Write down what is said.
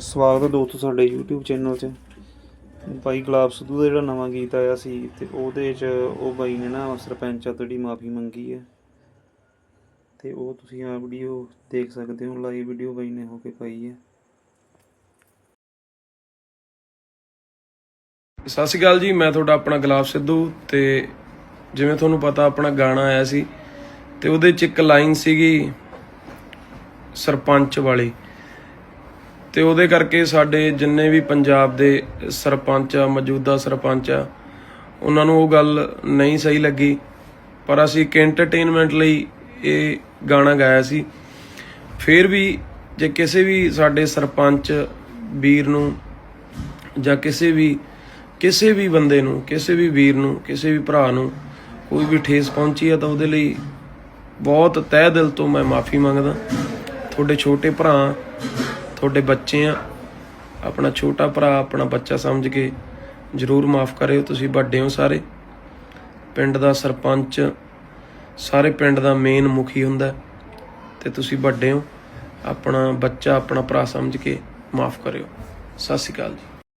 ਸਵਾਗਤ ਹੈ ਦੋਸਤੋ ਸਾਡੇ YouTube ਚੈਨਲ 'ਚ। ਬਾਈ ਗੁਲਾਬ ਸਿੱਧੂ ਦਾ ਜਿਹੜਾ ਨਵਾਂ ਗੀਤ ਆਇਆ ਸੀ ਤੇ ਉਹਦੇ 'ਚ ਉਹ ਬਾਈ ਨੇ ਨਾ ਸਰਪੰਚਾਂ ਤੋਂ ਜਿਹੜੀ ਮਾਫੀ ਮੰਗੀ ਹੈ। ਤੇ ਉਹ ਤੁਸੀਂ ਆ ਵੀਡੀਓ ਦੇਖ ਸਕਦੇ ਹੋ ਲਾਈਵ ਵੀਡੀਓ ਬਾਈ ਨੇ ਹੋ ਕੇ ਪਾਈ ਹੈ। ਸਤਿ ਸ਼੍ਰੀ ਅਕਾਲ ਜੀ, ਮੈਂ ਤੁਹਾਡਾ ਆਪਣਾ ਗੁਲਾਬ ਸਿੱਧੂ ਤੇ ਜਿਵੇਂ ਤੁਹਾਨੂੰ ਪਤਾ ਆਪਣਾ ਗਾਣਾ ਆਇਆ ਸੀ ਤੇ ਉਹਦੇ ਚ ਇੱਕ ਲਾਈਨ ਸੀਗੀ ਸਰਪੰਚ ਵਾਲੀ। ਤੇ ਉਹਦੇ ਕਰਕੇ ਸਾਡੇ ਜਿੰਨੇ ਵੀ ਪੰਜਾਬ ਦੇ ਸਰਪੰਚ ਆ, ਮੌਜੂਦਾ ਸਰਪੰਚ ਆ, ਉਹਨਾਂ ਨੂੰ ਉਹ ਗੱਲ ਨਹੀਂ ਸਹੀ ਲੱਗੀ। ਪਰ ਅਸੀਂ ਇੱਕ ਐਂਟਰਟੇਨਮੈਂਟ ਲਈ ਇਹ ਗਾਣਾ ਗਾਇਆ ਸੀ। ਫਿਰ ਵੀ ਜੇ ਕਿਸੇ ਵੀ ਸਾਡੇ ਸਰਪੰਚ ਵੀਰ ਨੂੰ ਜਾਂ ਕਿਸੇ ਵੀ ਕਿਸੇ ਵੀ ਬੰਦੇ ਨੂੰ, ਕਿਸੇ ਵੀ ਵੀਰ ਨੂੰ, ਕਿਸੇ ਵੀ ਭਰਾ ਨੂੰ ਕੋਈ ਵੀ ਠੇਸ ਪਹੁੰਚੀ ਆ ਤਾਂ ਉਹਦੇ ਲਈ ਬਹੁਤ ਤਹਿ ਦਿਲ ਤੋਂ ਮੈਂ ਮਾਫੀ ਮੰਗਦਾ। ਤੁਹਾਡੇ ਛੋਟੇ ਭਰਾ ਤੁਹਾਡੇ ਬੱਚੇ ਆ ਆਪਣਾ ਛੋਟਾ ਭਰਾ, ਆਪਣਾ ਬੱਚਾ ਸਮਝ ਕੇ ਜਰੂਰ ਮਾਫ ਕਰਿਓ, ਤੁਸੀਂ ਵੱਡੇ ਹੋ ਸਾਰੇ। ਪਿੰਡ ਦਾ ਸਰਪੰਚ, ਸਾਰੇ ਪਿੰਡ ਦਾ ਮੇਨ ਮੁਖੀ ਹੁੰਦਾ ਹੈ ਤੇ ਤੁਸੀਂ ਵੱਡੇ ਹੋ। ਆਪਣਾ ਬੱਚਾ, ਆਪਣਾ ਭਰਾ ਸਮਝ ਕੇ ਮਾਫ ਕਰਿਓ। ਸਤਿ ਸ਼੍ਰੀ ਅਕਾਲ ਜੀ।